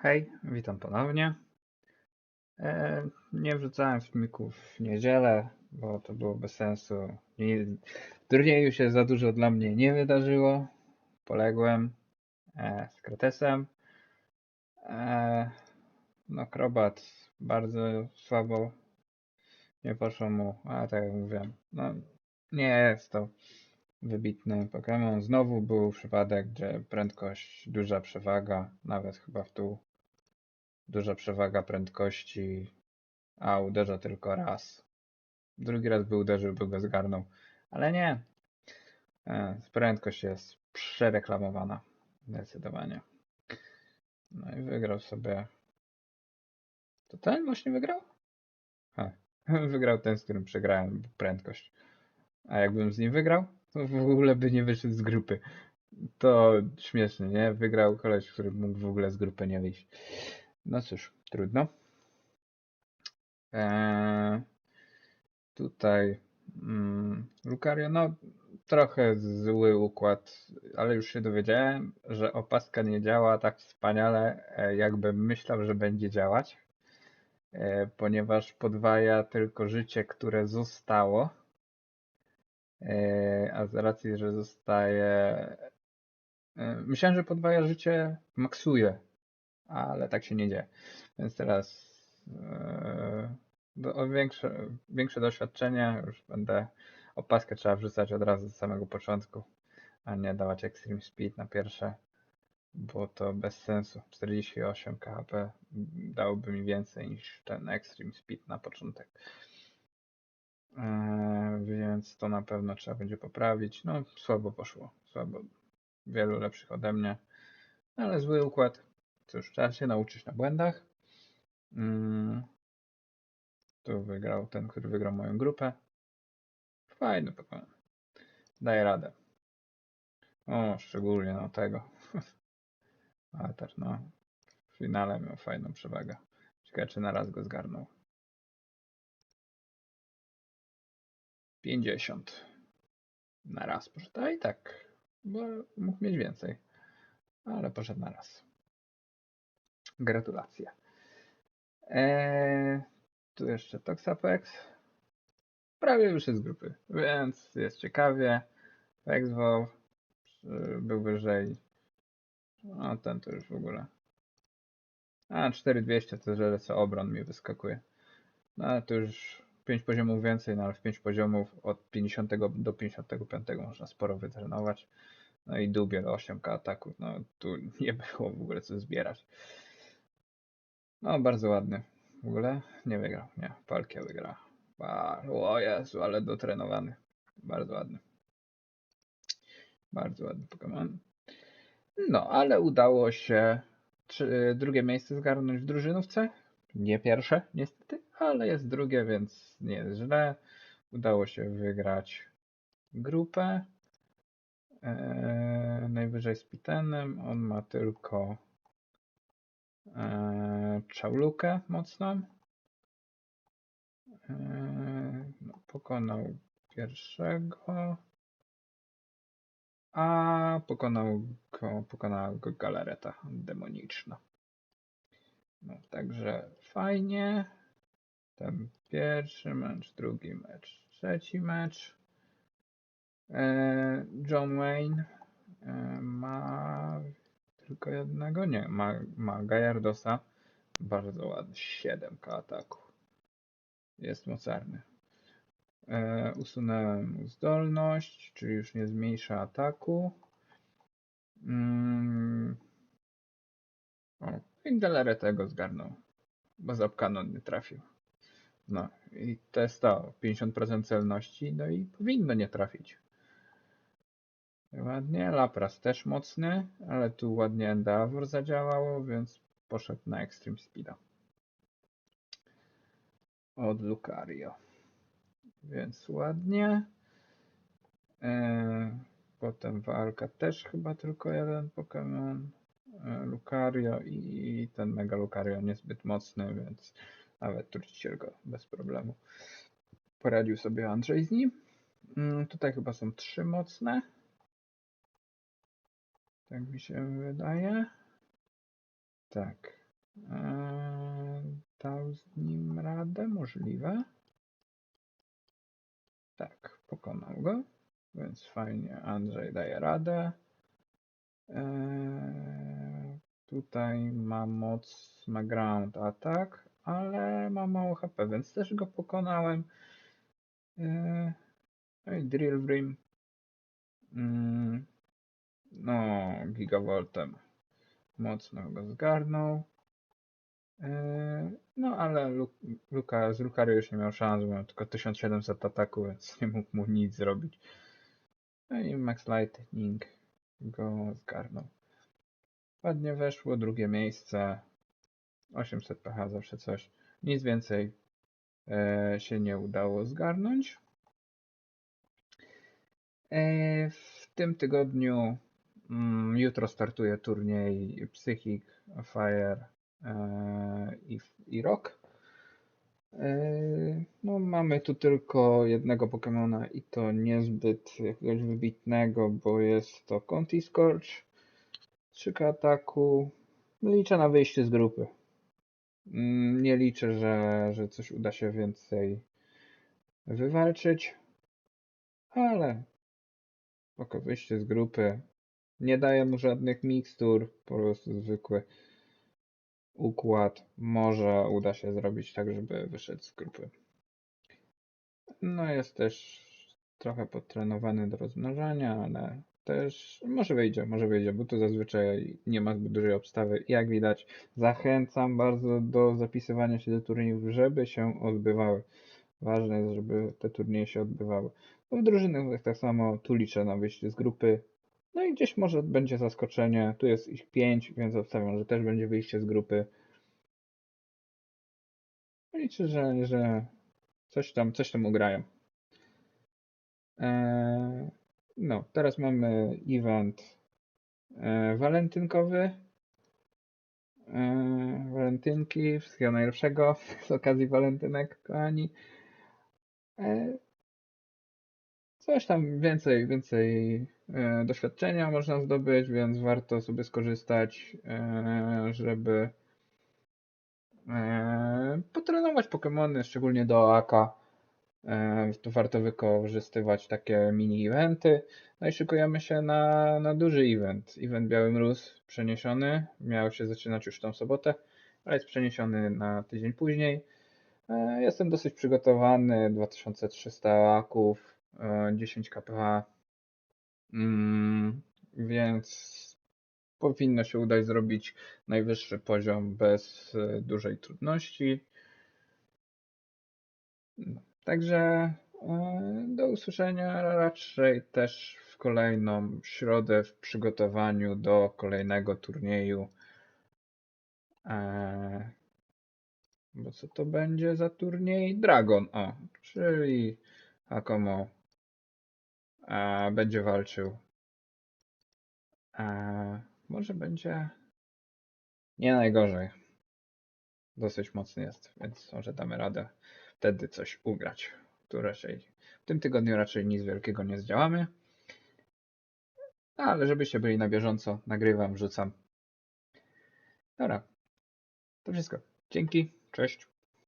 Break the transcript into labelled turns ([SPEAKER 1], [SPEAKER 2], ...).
[SPEAKER 1] Hej, witam ponownie. E, nie wrzucałem filmików w niedzielę, bo to było bez sensu. Nie, turnieju się za dużo dla mnie nie wydarzyło. Poległem e, z Kretesem. E, no, Krobat bardzo słabo nie poszło mu, ale tak jak mówiłem, no, nie jest to wybitny Pokémon. Znowu był przypadek, gdzie prędkość, duża przewaga, nawet chyba w tu duża przewaga prędkości, a uderza tylko raz. Drugi raz by uderzył, by go zgarnął, ale nie. E, Prędkość jest przereklamowana, zdecydowanie. No i wygrał sobie. To ten właśnie wygrał? Ha. Wygrał ten, z którym przegrałem prędkość. A jakbym z nim wygrał, to w ogóle by nie wyszedł z grupy. To śmieszne, nie? Wygrał koleś, który mógł w ogóle z grupy nie wyjść. No cóż, trudno. Eee, tutaj mm, Lucario, no trochę zły układ, ale już się dowiedziałem, że opaska nie działa tak wspaniale, e, jakbym myślał, że będzie działać, e, ponieważ podwaja tylko życie, które zostało, e, a z racji, że zostaje... e, Myślałem, że podwaja życie maksuje, ale tak się nie dzieje. Więc teraz o większe, większe doświadczenie, już będę opaskę trzeba wrzucać od razu z samego początku, a nie dawać Extreme Speed na pierwsze, bo to bez sensu. 48 KHP dałoby mi więcej niż ten Extreme Speed na początek. E, więc to na pewno trzeba będzie poprawić. No, słabo poszło. Słabo. Wielu lepszych ode mnie. Ale zły układ. Cóż, trzeba się nauczyć na błędach. Mm. Tu wygrał ten, który wygrał moją grupę. Fajny Pokémon. Daje radę. O, szczególnie no tego. Ale też no. W finale miał fajną przewagę. Ciekawe, czy na raz go zgarnął. 50. Na raz poszedł. A i tak, bo mógł mieć więcej. Ale poszedł na raz. Gratulacje. Eee, tu jeszcze Toxapex. Prawie wyszedł z grupy, więc jest ciekawie. Exwo był wyżej. A ten to już w ogóle. A 4200 to że co obron mi wyskakuje. No ale to już 5 poziomów więcej, no ale w 5 poziomów od 50 do 55 można sporo wytrenować. No i dubiel 8k ataków. No tu nie było w ogóle co zbierać. No, bardzo ładny. W ogóle nie wygrał. Nie, Palkia wygrała. Ba- O Jezu, ale dotrenowany. Bardzo ładny. Bardzo ładny Pokémon. No, ale udało się drugie miejsce zgarnąć w drużynówce. Nie pierwsze, niestety, ale jest drugie, więc nie jest źle. Udało się wygrać grupę. Eee, najwyżej z Pitenem. On ma tylko Eee, Czałlukę mocną. Eee, no, pokonał pierwszego. A pokonał go, pokonała go galareta demoniczna. No, także fajnie. Ten pierwszy mecz, drugi mecz, trzeci mecz. Eee, John Wayne ma tylko jednego? Nie, ma, ma Gajardosa. Bardzo ładny, 7k ataku. Jest mocarny. E, usunąłem zdolność, czyli już nie zmniejsza ataku. Mm. O, i galaretę zgarnął, bo Zapkanon nie trafił. No i to, 50% celności, no i powinno nie trafić. Ładnie, Lapras też mocny, ale tu ładnie Endeavor zadziałało, więc poszedł na Extreme Speeda. Od Lucario. Więc ładnie. E, potem walka też chyba tylko jeden Pokémon. E, Lucario i ten Mega Lucario niezbyt mocny, więc nawet truciciel go bez problemu. Poradził sobie Andrzej z nim. Mm, Tutaj chyba są trzy mocne. Tak mi się wydaje. Tak. Eee, dał z nim radę, możliwe. Tak, pokonał go, więc fajnie, Andrzej daje radę. Eee, tutaj ma moc, ma ground attack, ale ma mało HP, więc też go pokonałem. Eee, no i Drill. Mm, no, gigavoltem mocno go zgarnął. Eee, No, ale Lu- Luka, z Lucario już nie miał szans, bo miał tylko 1700 ataku, więc nie mógł mu nic zrobić. No i Max Lightning go zgarnął. Ładnie weszło, drugie miejsce. 800 pH, zawsze coś. Nic więcej e, się nie udało zgarnąć. E, w tym tygodniu, jutro startuje turniej Psychic, Fire e, i, i Rock. E, no, mamy tu tylko jednego Pokemona i to niezbyt jakiegoś wybitnego, bo jest to Conti Scorch. 3 ataku. Liczę na wyjście z grupy. Mm, Nie liczę, że, że coś uda się więcej wywalczyć, ale oko wyjście z grupy. Nie daję mu żadnych mikstur, po prostu zwykły układ. Może uda się zrobić tak, żeby wyszedł z grupy. No jest też trochę podtrenowany do rozmnażania, ale też może wyjdzie, może wyjdzie, bo tu zazwyczaj nie ma zbyt dużej obstawy. Jak widać, zachęcam bardzo do zapisywania się do turniejów, żeby się odbywały. Ważne jest, żeby te turnieje się odbywały. W drużynach tak samo, tu liczę na wyjście z grupy. No i gdzieś może będzie zaskoczenie. Tu jest ich pięć, więc obstawiam, że też będzie wyjście z grupy. Liczę, że, że coś tam, coś tam ugrają. Eee, no, teraz mamy event e, walentynkowy. E, walentynki, wszystkiego najlepszego z okazji walentynek, kochani. E, coś tam więcej, więcej e, doświadczenia można zdobyć, więc warto sobie skorzystać, e, żeby e, potrenować Pokemony, szczególnie do AK. Tu warto wykorzystywać takie mini-eventy. No i szykujemy się na, na duży event. Event Biały Mróz przeniesiony. Miał się zaczynać już tą sobotę, ale jest przeniesiony na tydzień później. Jestem dosyć przygotowany. 2300 aków, e, 10 kph. Mm, więc powinno się udać zrobić najwyższy poziom bez e, dużej trudności. No, Także e, do usłyszenia raczej też w kolejną środę w przygotowaniu do kolejnego turnieju. E, Bo co to będzie za turniej? Dragon, o, czyli Hakomo e, będzie walczył. E, Może będzie nie najgorzej. Dosyć mocny jest, więc może damy radę wtedy coś ugrać. Tu raczej w tym tygodniu raczej nic wielkiego nie zdziałamy. Ale żebyście byli na bieżąco, nagrywam, wrzucam. Dobra. To wszystko. Dzięki. Cześć.